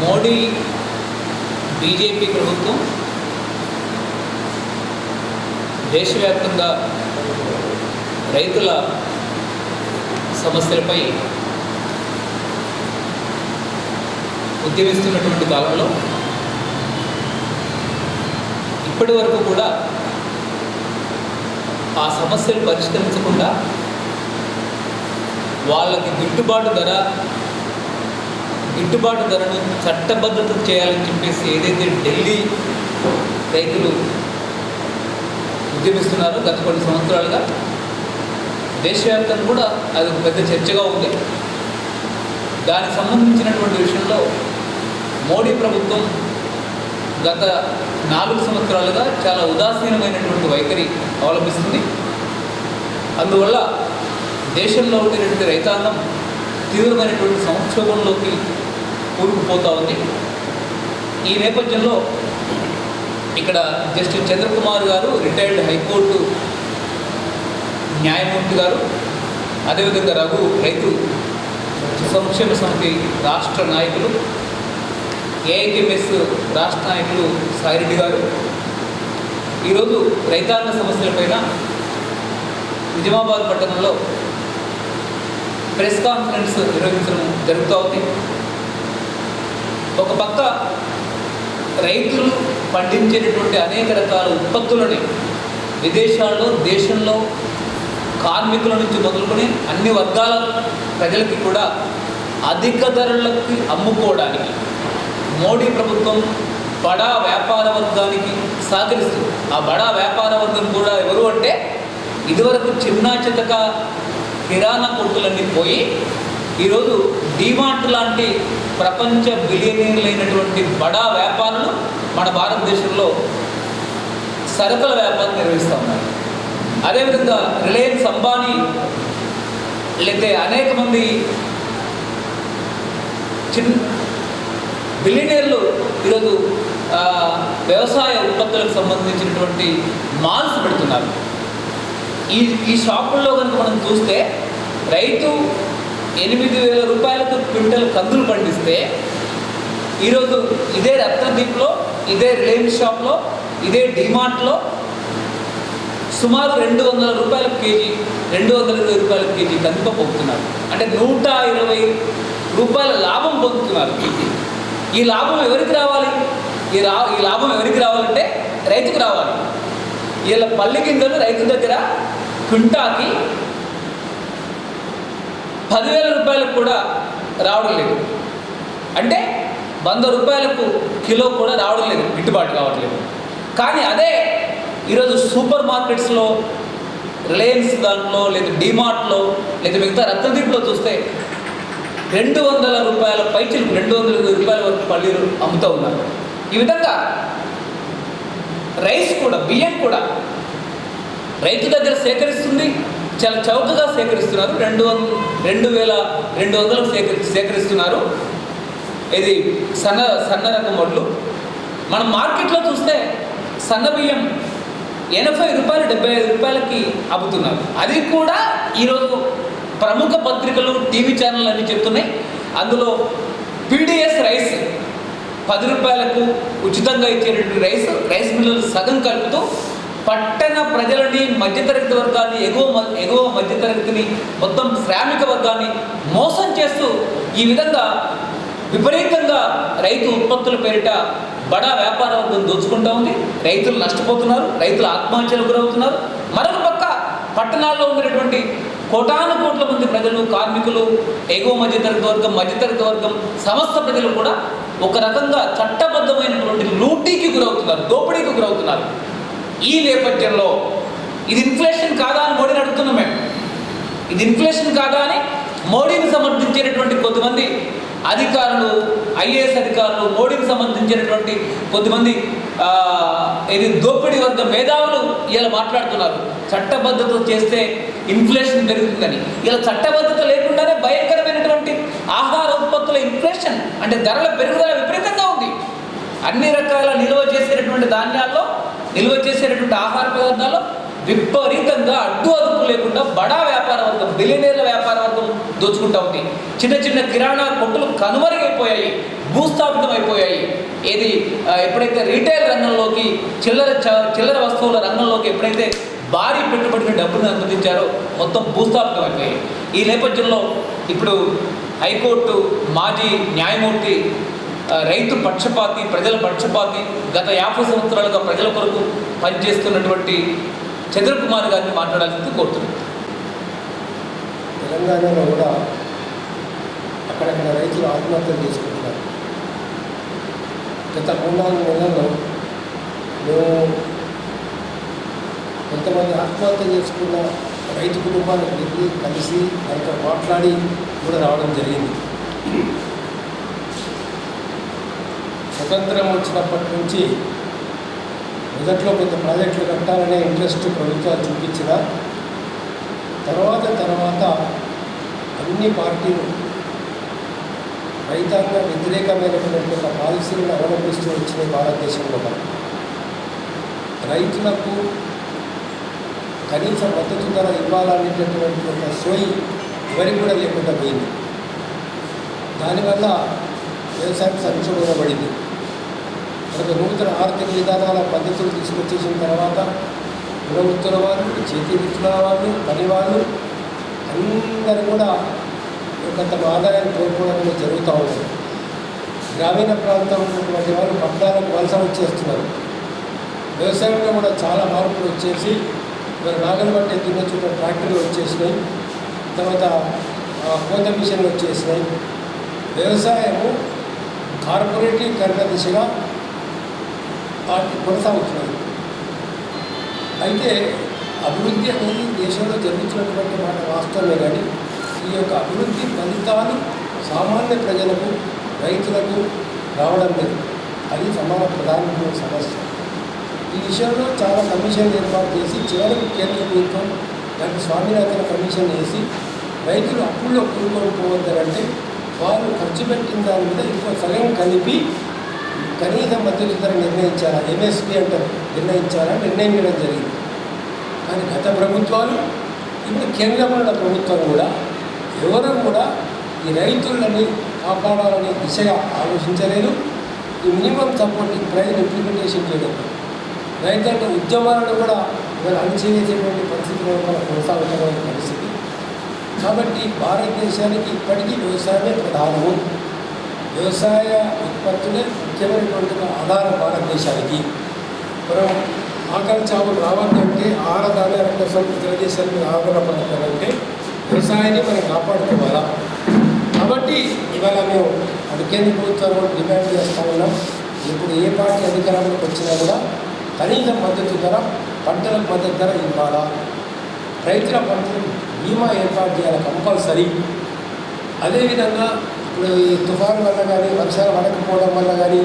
Modi BJP ప్రభుత్వం దేశవ్యాప్తంగా రైతుల సమస్యలపై ఉద్యమిస్తున్నటువంటి కాలంలో ఇప్పటి వరకు కూడా ఆ సమస్యలు పరిష్కరించకుండా వాళ్ళకి గిట్టుబాటు ధర గిట్టుబాటు ధరను చట్టబద్ధత చేయాలని చెప్పేసి ఏదైతే ఢిల్లీ రైతులు ఉద్యమిస్తున్నారో గత కొన్ని సంవత్సరాలుగా దేశవ్యాప్తంగా కూడా అది ఒక పెద్ద చర్చగా ఉంది. దానికి సంబంధించినటువంటి విషయంలో మోడీ ప్రభుత్వం గత నాలుగు సంవత్సరాలుగా చాలా ఉదాసీనమైనటువంటి వైఖరి అవలంబిస్తుంది. అందువల్ల దేశంలో ఉండేటువంటి రైతాంగం తీవ్రమైనటువంటి సంక్షోభంలోకి కూరుకుపోతూ ఉంది. ఈ నేపథ్యంలో ఇక్కడ జస్టిస్ చంద్రకుమార్ గారు రిటైర్డ్ హైకోర్టు న్యాయమూర్తి గారు అదేవిధంగా రఘు రైతు సంక్షేమ సమితి రాష్ట్ర నాయకులు ఏఐకేఎంఎస్ రాష్ట్ర నాయకులు సాయిరెడ్డి గారు. ఈరోజు రైతాంగ సమస్యలపైన నిజామాబాద్ పట్టణంలో ప్రెస్ కాన్ఫరెన్స్ నిర్వహించడం జరుగుతూ ఉంది. ఒక పక్క రైతులు పండించేటటువంటి అనేక రకాల ఉత్పత్తులని విదేశాల్లో దేశంలో కార్మికుల నుంచి మొదలుకొని అన్ని వర్గాల ప్రజలకి కూడా అధిక ధరలకి అమ్ముకోవడానికి మోడీ ప్రభుత్వం బడా వ్యాపార వర్గానికి సహకరిస్తుంది. ఆ బడా వ్యాపార వర్గం కూడా ఎవరు అంటే ఇదివరకు చిన్న చితక కిరాణా కొట్టులన్నీ పోయి ఈరోజు డిమార్ట్ లాంటి ప్రపంచ బిలియనీర్లైనటువంటి బడా వ్యాపారులు మన భారతదేశంలో సరుకుల వ్యాపారం నిర్వహిస్తూ ఉన్నారు. అదేవిధంగా రిలయన్స్ అంబానీ లేకపోతే అనేక మంది చిన్న బిలియనీర్లు ఈరోజు వ్యవసాయ ఉత్పత్తులకు సంబంధించినటువంటి మాల్స్ పెడుతున్నారు. ఈ ఈ షాపుల్లో కనుక మనం చూస్తే రైతు ఎనిమిది వేల రూపాయలకు క్వింటల్ కందులు పండిస్తే ఈరోజు ఇదే రత్నదీప్లో ఇదే రిలయన్స్ షాప్లో ఇదే డిమార్ట్లో సుమారు రెండు వందల రూపాయల కేజీ రెండు వందల ఇరవై రూపాయల కేజీ కందిప పొందుతున్నారు అంటే నూట ఇరవై రూపాయల లాభం పొందుతున్నారు. కేజీ ఈ లాభం ఎవరికి రావాలి? ఈ రా ఈ లాభం ఎవరికి రావాలంటే రైతుకు రావాలి. వీళ్ళ పల్లె గింజలు రైతు దగ్గర క్వింటాకి పదివేల రూపాయలకు కూడా రావడం లేదు. అంటే వంద రూపాయలకు కిలో కూడా రావడం లేదు గిట్టుబాటు కావట్లేదు కానీ అదే ఈరోజు సూపర్ మార్కెట్స్లో రిలయన్స్ దాంట్లో లేదా డిమార్ట్లో లేదా మిగతా రత్నదీప్లో చూస్తే రెండు వందల రూపాయల పైచిలకు రెండు వందల రూపాయల వరకు పల్లీలు అమ్ముతూ ఉన్నారు. ఈ విధంగా రైస్ కూడా బియ్యం కూడా రైతు దగ్గర సేకరిస్తుంది చాలా చౌకగా సేకరిస్తున్నారు. రెండు వంద రెండు వేల రెండు వందలకు సేకరి సేకరిస్తున్నారు. ఇది సన్న సన్న రకం వడ్లు మనం మార్కెట్లో చూస్తే సన్న బియ్యం ఎనభై రూపాయలు డెబ్బై ఐదు రూపాయలకి అమ్ముతున్నారు. అది కూడా ఈరోజు ప్రముఖ పత్రికలు టీవీ ఛానల్ అన్ని చెప్తున్నాయి. అందులో పీడిఎస్ రైస్ పది రూపాయలకు ఉచితంగా ఇచ్చేటటువంటి రైస్ రైస్ మిల్లులు సగం కలుపుతూ పట్టణ ప్రజలని మధ్యతరగతి వర్గాన్ని ఎగువ మ- ఎగువ మధ్యతరగతిని మొత్తం శ్రామిక వర్గాన్ని మోసం చేస్తూ ఈ విధంగా విపరీతంగా రైతు ఉత్పత్తుల పేరిట బడా వ్యాపార వర్గం దోచుకుంటా ఉంది. రైతులు నష్టపోతున్నారు రైతులు ఆత్మహత్యలకు గురవుతున్నారు. మరొక పక్క పట్టణాల్లో ఉన్నటువంటి కోటాను కోట్ల మంది ప్రజలు కార్మికులు ఎగువ మధ్యతరగతి వర్గం మధ్యతరగతి వర్గం సమస్త ప్రజలు కూడా ఒక రకంగా చట్టబద్ధమైనటువంటి లూటీకి గురవుతున్నారు దోపిడీకి గురవుతున్నారు. ఈ నేపథ్యంలో ఇది ఇన్ఫ్లేషన్ కాదా అని మోడీని అడుగుతున్నాం మేము. ఇది ఇన్ఫ్లేషన్ కాదా అని మోడీని సమర్థించేటటువంటి కొద్దిమంది అధికారులు ఐఏఎస్ అధికారులు మోడీకి సంబంధించినటువంటి కొద్దిమంది ఇది దోపిడీ వర్గ మేధావులు ఇలా మాట్లాడుతున్నారు. చట్టబద్ధత చేస్తే ఇన్ఫ్లేషన్ పెరుగుతుందని. ఇలా చట్టబద్ధత లేకుండానే భయంకరమైనటువంటి ఆహార ఉత్పత్తుల ఇన్ఫ్లేషన్ అంటే ధరల పెరుగుదల విపరీతంగా ఉంది. అన్ని రకాల నిల్వ చేసేటటువంటి ధాన్యాల్లో నిల్వ చేసేటటువంటి ఆహార పదార్థాలు విపరీతంగా అడ్డు అదుపు లేకుండా బడా వ్యాపార వర్గం బిలినేర్ల వ్యాపార వర్గం దోచుకుంటా ఉంది. చిన్న చిన్న కిరాణా కొట్టులు కనుమరుగైపోయాయి భూస్థాపితం అయిపోయాయి. ఏది ఎప్పుడైతే రీటైల్ రంగంలోకి చిల్లర చ- చిల్లర వస్తువుల రంగంలోకి ఎప్పుడైతే భారీ పెట్టుబడిని డబ్బును అనుమతించారో మొత్తం భూస్థాపితం అయిపోయాయి. ఈ నేపథ్యంలో ఇప్పుడు హైకోర్టు మాజీ న్యాయమూర్తి రైతు పక్షపాతి ప్రజల పక్షపాతి గత యాభై సంవత్సరాలుగా ప్రజల కొరకు పనిచేస్తున్నటువంటి చంద్రకుమార్ గారిని మాట్లాడాల్సింది కోరుతున్నాను తెలంగాణలో కూడా అక్కడక్కడ రైతులు ఆత్మహత్యలు చేసుకుంటున్నారు. గత మూడు నాలుగు నెలల్లో మేము కొంతమంది ఆత్మహత్య చేసుకున్న రైతు కుటుంబాలకు వెళ్ళి కలిసి వారితో మాట్లాడి కూడా రావడం జరిగింది. స్వతంత్రం వచ్చినప్పటి నుంచి మొదట్లో కొంత ప్రాజెక్టులు కట్టాలనే ఇంట్రెస్ట్ ప్రభుత్వాలు చూపించిన తర్వాత తర్వాత అన్ని పార్టీలు రైతాంగ వ్యతిరేకమైనటువంటి ఒక పాలసీలను అవలంబిస్తూ వచ్చినాయి భారతదేశంలో రైతులకు కనీస మద్దతు ధర ఇవ్వాలనేటటువంటి ఒక సోయి ఎవరికి కూడా లేకుండా పోయింది. దానివల్ల వ్యవసాయం సంక్షోభపడింది మనకు నూతన ఆర్థిక విధానాల పద్ధతులు తీసుకొచ్చేసిన తర్వాత కులవృత్తుల వాళ్ళు చేతి వృత్తుల వాళ్ళు పని వాళ్ళు అందరూ కూడా ఒక తమ ఆదాయాన్ని కోల్పోవడం జరుగుతూ ఉంది. గ్రామీణ ప్రాంతం ఉన్నటువంటి వాళ్ళు పట్టణాలకు వలస వచ్చేస్తున్నారు. వ్యవసాయంలో కూడా చాలా మార్పులు వచ్చేసి మరి నాగలు పట్టే దున్న చుట్టూ ట్రాక్టర్లు వచ్చేసినాయి. తర్వాత కోత మిషన్లు వచ్చేసినాయి. వ్యవసాయము కార్పొరేటీకరణ దిశగా వాటిని కొనసాగుతున్నది. అయితే అభివృద్ధి అనేది దేశంలో జరుగుతున్నటువంటి మాట వాస్తవమే కానీ ఈ యొక్క అభివృద్ధి ఫలితాలు సామాన్య ప్రజలకు రైతులకు రావడం లేదు. అది సమాన ప్రధానమైన సమస్య. ఈ విషయంలో చాలా కమిషన్లు ఏర్పాటు చేసి చివరికి కేంద్ర ప్రభుత్వం దానికి స్వామినాథన్ కమిషన్ వేసి రైతులు అప్పుల్లో కూరుకొని పోవద్దనంటే వారు ఖర్చు పెట్టిన దాని మీద ఇంకో సగం కలిపి కనీస మద్దతు ధర నిర్ణయించారా ఎంఎస్పి అంటారు. నిర్ణయించారా నిర్ణయం చేయడం జరిగింది. కానీ గత ప్రభుత్వాలు ఇప్పుడు కేంద్రంలో ఉన్న ప్రభుత్వం కూడా ఎవరు కూడా ఈ రైతులని కాపాడాలనే దిశగా ఆలోచించలేదు. ఈ మినిమం సపోర్టింగ్ ప్రైజ్ ఇంప్లిమెంటేషన్ చేయడం. రైతుల ఉద్యమాలను కూడా ఇవాళ అణిచివేసేటువంటి పరిస్థితిలో మన కొనసాగుతున్న పరిస్థితి. కాబట్టి భారతదేశానికి ఇప్పటికీ వ్యవసాయమే ప్రధానము. వ్యవసాయ ఉత్పత్తులే ముఖ్యమైనటువంటి ఆధారం భారతదేశానికి. మనం ఆకలి చావులు రావద్దంటే ఆహార ధాన్యాల కోసం ఇతర దేశాల మీద ఆధారపడాలంటే వ్యవసాయాన్ని మనం కాపాడుకోవాలా? కాబట్టి ఇవాళ మేము అటు కేంద్ర ప్రభుత్వం డిమాండ్ చేస్తా ఉన్నాం. ఇప్పుడు ఏ పార్టీ అధికారంలోకి వచ్చినా కూడా కనీస మద్దతు ధర పంటల మద్దతు ధర ఇవ్వాలా? రైతుల పంటలు బీమా ఏర్పాటు చేయాలి కంపల్సరీ. అదేవిధంగా ఇప్పుడు ఈ తుఫాను వల్ల కానీ వర్షాలు పడకపోవడం వల్ల కానీ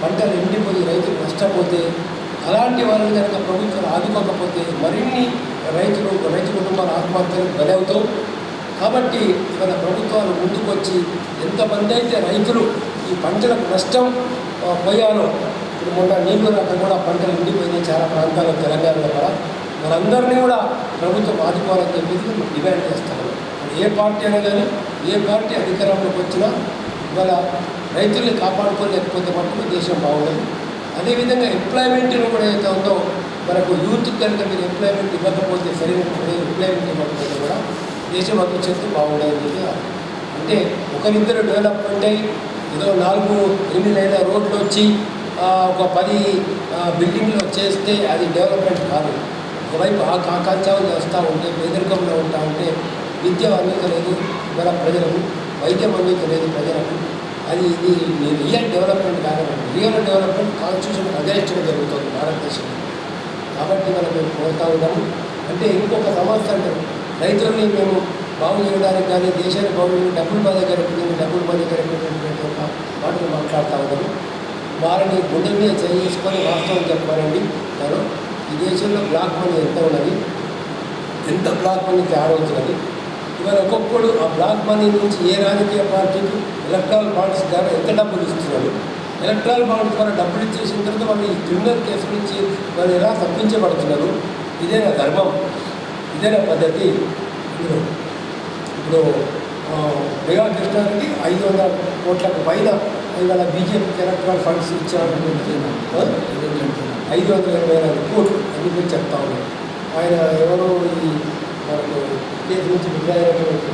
పంటలు ఎండిపోయి రైతులు నష్టపోతే అలాంటి వాళ్ళని కనుక ప్రభుత్వం ఆదుకోకపోతే మరిన్ని రైతులు రైతు కుటుంబాల ఆత్మహత్యలకు బలవుతాం కాబట్టి ఇవాళ ప్రభుత్వాలు ముందుకొచ్చి ఎంతమంది అయితే రైతులు ఈ పంటలకు నష్టం పోయారో ఇప్పుడు మొన్న నీళ్ళు రాక కూడా పంటలు ఎండిపోయినాయి చాలా ప్రాంతాల్లో తెలంగాణలో కూడా. మనందరినీ కూడా ప్రభుత్వం ఆదుకోవాలని చెప్పేసి డిమాండ్ చేస్తాము ఏ పార్టీ అయినా కానీ ఏ పార్టీ అధికారంలోకి వచ్చినా ఇవాళ రైతుల్ని కాపాడుకోలేకపోతే మటుకు దేశం బాగుండదు. అదేవిధంగా ఎంప్లాయ్మెంట్లో కూడా ఏదైతే ఉందో మనకు యూత్ కనుక మీరు ఎంప్లాయ్మెంట్ ఇవ్వకపోతే సరైన ఎంప్లాయ్మెంట్ ఇవ్వకపోతే కూడా దేశం అభివృద్ధి బాగుండదు అంటే ఒకరిద్దరు డెవలప్మెంట్ అయ్యి ఏదో నాలుగు ఎనిమిది ఐదు రోడ్లు వచ్చి ఒక పది బిల్డింగ్లు చేస్తే అది డెవలప్మెంట్ కాదు. ఒకవైపు ఆ కాకాంచాలు వస్తూ ఉంటే పేదరికంలో ఉంటా ఉంటే విద్య అందించలేదు ఇవాళ ప్రజలకు వైద్యం అందించలేదు ప్రజలకు. అది ఇది రియల్ డెవలప్మెంట్ కాదు రియల్ డెవలప్మెంట్ కాన్స్టిట్యూషన్ అగేన్స్ట్గా జరుగుతుంది భారతదేశంలో. కాబట్టి మనం మేము కోరుతా ఉన్నాము. అంటే ఇంకొక సమస్య అంటారు రైతుల్ని మేము బాగు చేయడానికి కానీ దేశాన్ని బాగు డబ్బులు మా దగ్గర ఉంటుంది డబ్బులు మా దగ్గర ఉన్నటువంటి ఒక మాటలు మాట్లాడుతూ ఉన్నాము. వారిని గుండె మీద చేసుకొని వాస్తవం చెప్పాలండి. నేను ఈ దేశంలో బ్లాక్ మనీ ఎంత ఉన్నది? ఎంత బ్లాక్ మనీ తయారవుతున్నది? ఇవాళ ఒక్కొక్కడు ఆ బ్లాక్ మనీ నుంచి ఏ రాజకీయ పార్టీకి ఎలక్ట్రాల్ బాండ్స్ ద్వారా ఎంత డబ్బులు ఇస్తున్నారు ఎలక్ట్రాల్ బాండ్స్ ద్వారా డబ్బులు ఇచ్చేసిన తర్వాత వాళ్ళు ఈ క్రిమినల్ కేసు నుంచి వాళ్ళు ఎలా తప్పించబడుతున్నారు ఇదే నా ధర్మం. ఇదేనా పద్ధతి. ఇప్పుడు మెగా కృష్ణారెడ్డి ఐదు వందల కోట్లకు పైన ఇవాళ బీజేపీకి ఎలక్ట్రాల్ ఫండ్స్ ఇచ్చారు ఐదు వందల ఇరవై నాలుగు కోట్లు. అని చెప్తా ఉన్నాను ఆయన ఎవరో ఈ మనకు కేసు నుంచి విడుదలైనటువంటి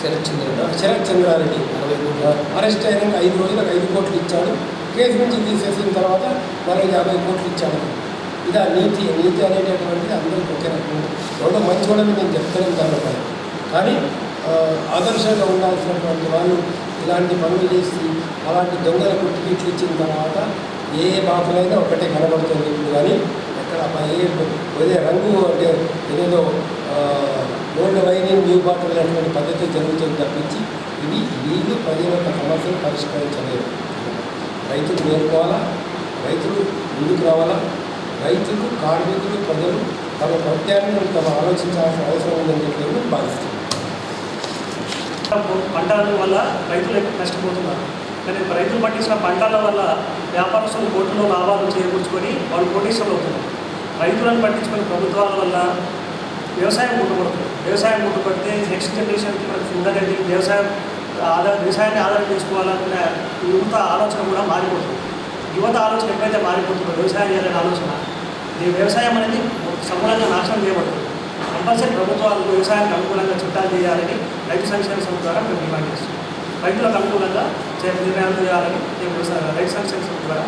శరత్ చంద్ర శరత్ చంద్రారెడ్డి అరవై కోట్ల అరెస్ట్ అయినాక ఐదు రోజులకు ఐదు కోట్లు ఇచ్చాడు. కేసు నుంచి తీసేసిన తర్వాత మరో యాభై కోట్లు ఇచ్చాడు. ఇదా నీతి నీతి అనేటటువంటిది అందరికీ ఒకే రకం. ఎవడో మంచి కూడా నేను చెప్తాను తర్వాత కానీ ఆదర్శంగా ఉండాల్సినటువంటి వాళ్ళు ఇలాంటి పనులు చేసి అలాంటి దొంగలకు టికెట్లు ఇచ్చిన తర్వాత ఏ బాధలైనా ఒకటే కనబడుతుంది. కానీ ఎక్కడ రంగు అంటే ఏదేదో ఓల్డ్ వైన్ న్యూ బాటిల్ అనేటువంటి పద్ధతి జరుగుతుంది తప్పించి ఇవి వీళ్ళు ప్రజల యొక్క సమస్యలు పరిష్కరించలేదు. రైతులు నేర్చుకోవాలా రైతులు ముందుకు రావాలా? రైతులు కార్మికులు ప్రజలు తమ ప్రత్యాన్ని తమ ఆలోచించాల్సిన అవసరం ఉందని చెప్పి నేను భావిస్తున్నాను. పంటల వల్ల రైతులు నష్టపోతున్నారు కానీ రైతులు పండించిన పంటల వల్ల వ్యాపారస్తులు కోట్లలో లాభాలు చేకూర్చుకొని వాళ్ళు కోటీశ్వరులు అవుతున్నారు. రైతులను పట్టించుకునే ప్రభుత్వాల వల్ల వ్యవసాయం ముట్టుబడుతుంది. వ్యవసాయం ముట్టుబడితే నెక్స్ట్ జనరేషన్కి మనకి ఫుడ్ అనేది వ్యవసాయం ఆధార వ్యవసాయాన్ని ఆధారం చేసుకోవాలన్న యువత ఆలోచన కూడా మారిపోతుంది. యువత ఆలోచన ఎప్పుడైతే మారిపోతుందో వ్యవసాయం చేయాలనే ఆలోచన ఈ వ్యవసాయం అనేది సమూలంగా నాశనం చేయబడుతుంది. కంపల్సరీ ప్రభుత్వాలు వ్యవసాయానికి అనుకూలంగా చట్టాలు చేయాలని రైతు సంక్షేమ సంస్థ ద్వారా మేము డిమాండ్ చేస్తున్నాం. రైతులకు అనుకూలంగా చే- నిర్ణయాలు చేయాలని మేము రైతు సంక్షేమ సంస్థ ద్వారా